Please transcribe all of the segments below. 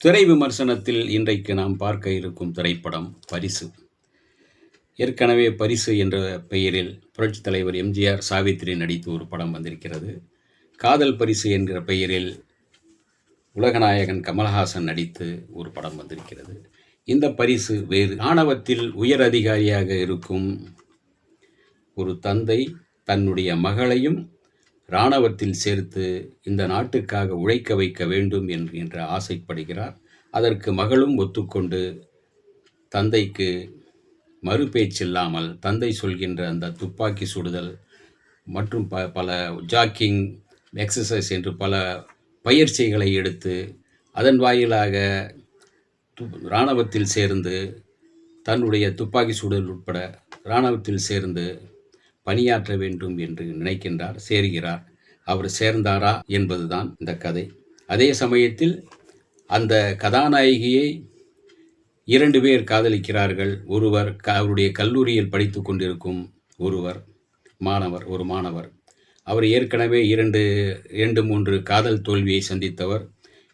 திரை விமர்சனத்தில் இன்றைக்கு நாம் பார்க்க இருக்கும் திரைப்படம் பரிசு. ஏற்கனவே பரிசு என்ற பெயரில் புரட்சித் தலைவர் எம்ஜிஆர் சாவித்திரி நடித்து ஒரு படம் வந்திருக்கிறது. காதல் பரிசு என்கிற பெயரில் உலகநாயகன் கமல்ஹாசன் நடித்து ஒரு படம் வந்திருக்கிறது. இந்த பரிசு வேறு ஆணவத்தில் உயர் அதிகாரியாக இருக்கும் ஒரு தந்தை தன்னுடைய மகளையும் இராணுவத்தில் சேர்த்து இந்த நாட்டுக்காக உழைக்க வைக்க வேண்டும் என்கின்ற ஆசைப்படுகிறார். அதற்கு மகளும் ஒத்துக்கொண்டு தந்தைக்கு மறுபேச்சில்லாமல் தந்தை சொல்கின்ற அந்த துப்பாக்கி சுடுதல் மற்றும் ப பல ஜாக்கிங் எக்ஸசைஸ் என்று பல பயிற்சிகளை எடுத்து அதன் வாயிலாக து இராணுவத்தில் சேர்ந்து தன்னுடைய துப்பாக்கி சுடுதல் உட்பட இராணுவத்தில் சேர்ந்து பணியாற்ற வேண்டும் என்று நினைக்கின்றார் சேர்கிறார். அவர் சேர்ந்தாரா என்பதுதான் இந்த கதை. அதே சமயத்தில் அந்த கதாநாயகியை இரண்டு பேர் காதலிக்கிறார்கள். ஒருவர் க அவருடைய கல்லூரியில் படித்து கொண்டிருக்கும் ஒருவர் மாணவர் ஒரு மாணவர். அவர் ஏற்கனவே இரண்டு இரண்டு மூன்று காதல் தோல்வியை சந்தித்தவர்.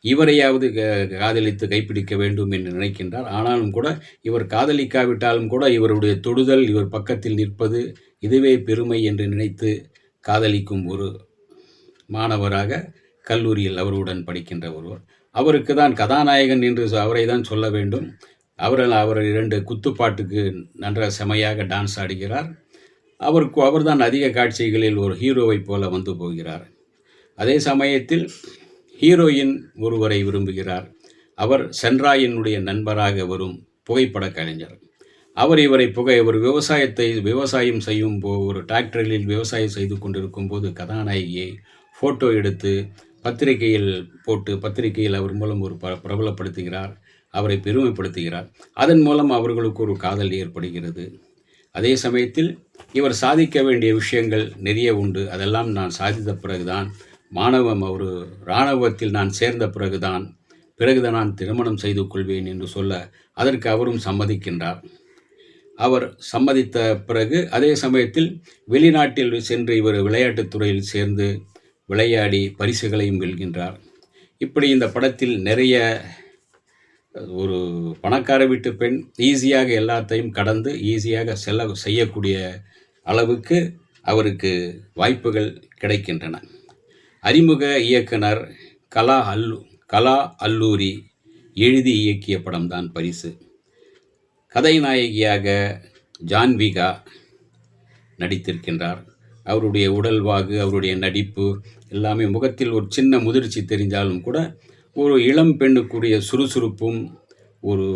இவரையாவது க- காதலித்து கைப்பிடிக்க வேண்டும் என்று நினைக்கின்றார். ஆனாலும் கூட இவர் காதலிக்காவிட்டாலும் கூட இவருடைய தொடுதல் இவர் பக்கத்தில் நிற்பது இதுவே பெருமை என்று நினைத்து காதலிக்கும் ஒரு மாணவராக கல்லூரியில் அவருடன் படிக்கின்ற ஒருவர். அவருக்கு தான் கதாநாயகன் என்று அவரை தான் சொல்ல வேண்டும். அவர்கள் அவர் இரண்டு குத்துப்பாட்டுக்கு நன்றாக செமையாக டான்ஸ் ஆடுகிறார். அவருக்கு அவர்தான் அதிக காட்சிகளில் ஒரு ஹீரோவைப் போல வந்து போகிறார். அதே சமயத்தில் ஹீரோயின் ஒருவரை விரும்புகிறார். அவர் சென்றாயினுடைய நண்பராக வரும் புகைப்பட கலைஞர். அவர் இவரை புகை ஒரு விவசாயத்தை விவசாயம் செய்யும் போ ஒரு டிராக்டரில் விவசாயம் செய்து கொண்டிருக்கும் போது கதாநாயகியை ஃபோட்டோ எடுத்து பத்திரிகையில் போட்டு பத்திரிகையில் அவர் மூலம் ஒரு ப பிரபலப்படுத்துகிறார் அவரை பெருமைப்படுத்துகிறார். அதன் மூலம் அவர்களுக்கு ஒரு காதல் ஏற்படுகிறது. அதே சமயத்தில் இவர் சாதிக்க வேண்டிய விஷயங்கள் நிறைய உண்டு. அதெல்லாம் நான் சாதித்த பிறகுதான் மாணவம் ஒரு இராணுவத்தில் நான் சேர்ந்த பிறகுதான் பிறகுதான் நான் திருமணம் செய்து கொள்வேன் என்று சொல்ல அதற்கு அவரும் சம்மதிக்கின்றார். அவர் சம்மதித்த பிறகு அதே சமயத்தில் வெளிநாட்டில் சென்று இவர் விளையாட்டுத் துறையில் சேர்ந்து விளையாடி பரிசுகளையும் வெல்கின்றார். இப்படி இந்த படத்தில் நிறைய ஒரு பணக்கார வீட்டு பெண் ஈஸியாக எல்லாத்தையும் கடந்து ஈஸியாக செல்ல செய்யக்கூடிய அளவுக்கு அவருக்கு வாய்ப்புகள் கிடைக்கின்றன. அறிமுக இயக்குனர் கலா அல்லு கலா அல்லூரி எழுதி இயக்கிய படம்தான் பரிசு. கதைநாயகியாக ஜான்விகா நடித்திருக்கின்றார். அவருடைய உடல்வாகு அவருடைய நடிப்பு எல்லாமே முகத்தில் ஒரு சின்ன முதிர்ச்சி தெரிஞ்சாலும் கூட ஒரு இளம் பெண்ணுக்குரிய சுறுசுறுப்பும் ஒரு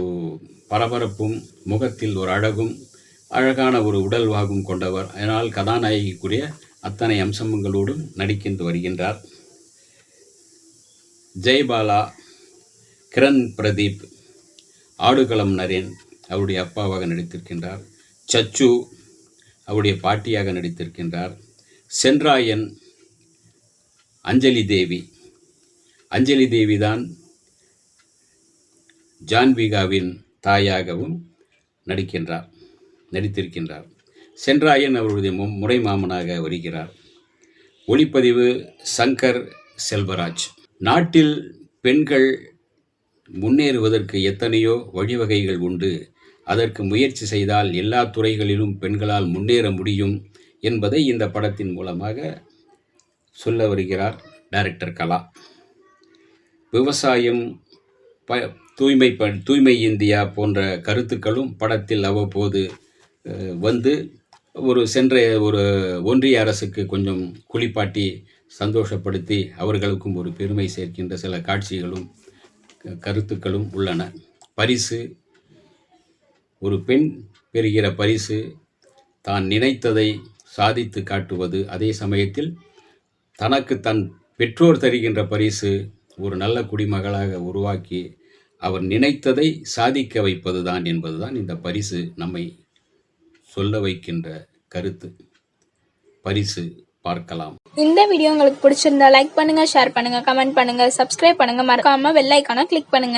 பரபரப்பும் முகத்தில் ஒரு அழகும் அழகான ஒரு உடல்வாகும் கொண்டவர். அதனால் கதாநாயகிக்குரிய அத்தனை அம்சங்களோடும் நடிக்கின்று வருகின்றார். ஜெயபாலா கிரண் பிரதீப் ஆடுகளம் நரேன் அவருடைய அப்பாவாக நடித்திருக்கின்றார். சச்சு அவருடைய பாட்டியாக நடித்திருக்கின்றார். சென்றாயன் அஞ்சலி தேவி. அஞ்சலி தேவி தான் ஜான்விகாவின் தாயாகவும் நடிக்கின்றார் நடித்திருக்கின்றார். சென்றாயன் அவருடைய முறை மாமனாக வருகிறார். ஒளிப்பதிவு சங்கர் செல்வராஜ். நாட்டில் பெண்கள் முன்னேறுவதற்கு எத்தனையோ வழிவகைகள் உண்டு. அதற்கு முயற்சி செய்தால் எல்லா துறைகளிலும் பெண்களால் முன்னேற முடியும் என்பதை இந்த படத்தின் மூலமாக சொல்ல வருகிறார் டைரக்டர் கலா. விவசாயம் ப தூய்மை ப தூய்மை இந்தியா போன்ற கருத்துக்களும் படத்தில் அவ்வப்போது வந்து ஒரு சென்ற ஒரு ஒன்றிய அரசுக்கு கொஞ்சம் குளிப்பாட்டி சந்தோஷப்படுத்தி அவர்களுக்கும் ஒரு பெருமை சேர்க்கின்ற சில காட்சிகளும் க- கருத்துக்களும் உள்ளன. பரிசு ஒரு பெண் பெறுகிற பரிசு தான் நினைத்ததை சாதித்து காட்டுவது. அதே சமயத்தில் தனக்கு தன் பெற்றோர் தருகின்ற பரிசு ஒரு நல்ல குடிமகளாக உருவாக்கி அவர் நினைத்ததை சாதிக்க வைப்பதுதான் என்பதுதான் இந்த பரிசு நம்மை சொல்ல வைக்கின்ற கருத்து. பரிசு பார்க்கலாம். இந்த வீடியோ உங்களுக்கு பிடிச்சிருந்தா லைக் பண்ணுங்க ஷேர் பண்ணுங்க கமெண்ட் பண்ணுங்க சப்ஸ்கிரைப் பண்ணுங்க. மறக்காம வெள்ளைக்கான கிளிக் பண்ணுங்க.